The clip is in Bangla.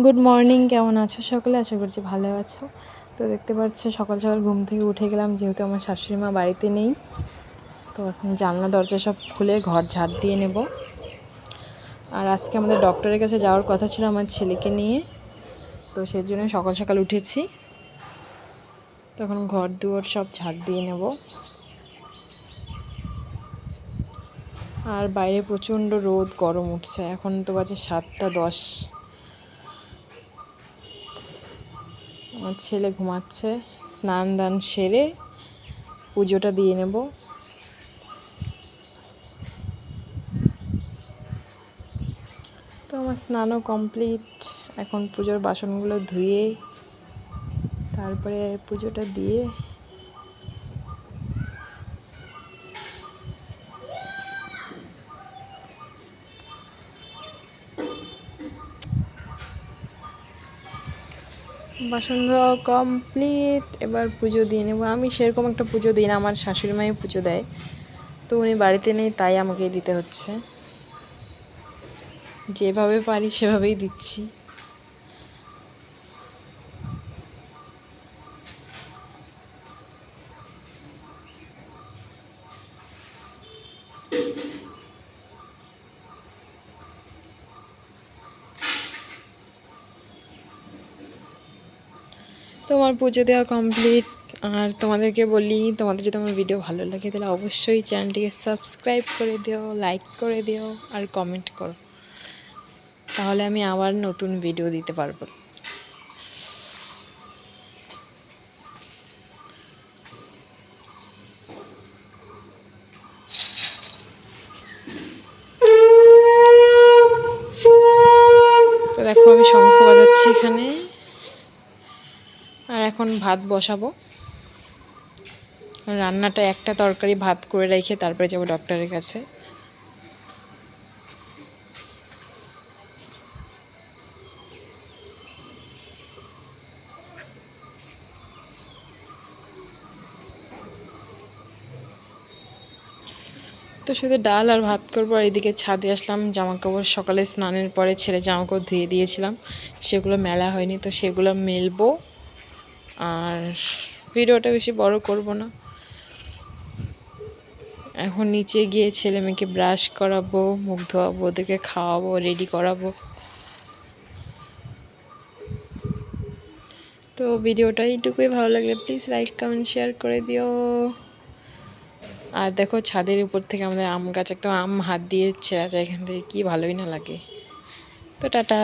গুড মর্নিং কেমন আছো সকলে? আশা করছি ভালো আছো। তো দেখতে পাচ্ছ, সকাল সকাল ঘুম থেকে উঠে গেলাম, যেহেতু আমার শাশুড়ি মা বাড়িতে নেই। তো এখন জানলা, দরজা সব খুলে ঘর ঝাড় দিয়ে নেব। আর আজকে আমাদের ডক্টরের কাছে যাওয়ার কথা ছিল আমার ছেলেকে নিয়ে। তো সেই জন্য সকাল সকাল উঠেছি। তখন ঘর দুয়ার সব ঝাড় দিয়ে নেব। আর বাইরে প্রচণ্ড রোদ, গরম উঠছে। এখন তো বাজে সাতটা দশ। আমার ছেলে ঘুমাচ্ছে, স্নান দান সেরে পুজোটা দিয়ে নেব। তো আমার স্নানও কমপ্লিট, এখন পুজোর বাসনগুলো ধুয়ে, তারপরে পুজোটা দিয়ে বাসন ধোয়া কমপ্লিট। এবার পুজো দিয়ে নেব। আমি সেরকম একটা পুজো দিই না, আমার শাশুড়ি মাই পুজো দেয়। তো উনি বাড়িতে নেই, তাই আমাকেই দিতে হচ্ছে। যেভাবে পারি সেভাবেই দিচ্ছি। তোমার পুজো দেওয়া কমপ্লিট আর তোমাদেরকে বলি, তোমাদের যদি আমার ভিডিও ভালো লাগে, তাহলে অবশ্যই চ্যানেলটিকে সাবস্ক্রাইব করে দিও লাইক করে দিও, আর কমেন্ট করো। তাহলে আমি আবার নতুন ভিডিও দিতে পারব। তো দেখো, আমি শঙ্খ বাজাচ্ছি এখানে। এখন ভাত বসাবো। রান্নাটা একটা তরকারি ভাত করে রেখে তারপরে যাব ডক্টরের কাছে। তো শুধু ডাল আর ভাত করব, আর এদিকে ছাদে আসলাম জামা কাপড় সকালে স্নানের পরে ছেলে জামা কাপড় ধুয়ে দিয়েছিলাম। সেগুলো মেলা হয়নি, তো সেগুলো মেলবো। আর ভিডিওটা বেশি বড় করব না। এখন নিচে গিয়ে ছেলে মেয়েকে ব্রাশ করাবো, মুখ ধোয়াবো, ওদেরকে খাওয়াবো রেডি করাবো। তো ভিডিওটা এইটুকুই, ভালো লাগলে প্লিজ লাইক কমেন্ট শেয়ার করে দিও। আর দেখো ছাদের উপর থেকে আমাদের আম গাছ, একদম আম হাত দিয়ে ছেঁড়া যায় এখান থেকে, কী ভালোই না লাগে। তো টাটা।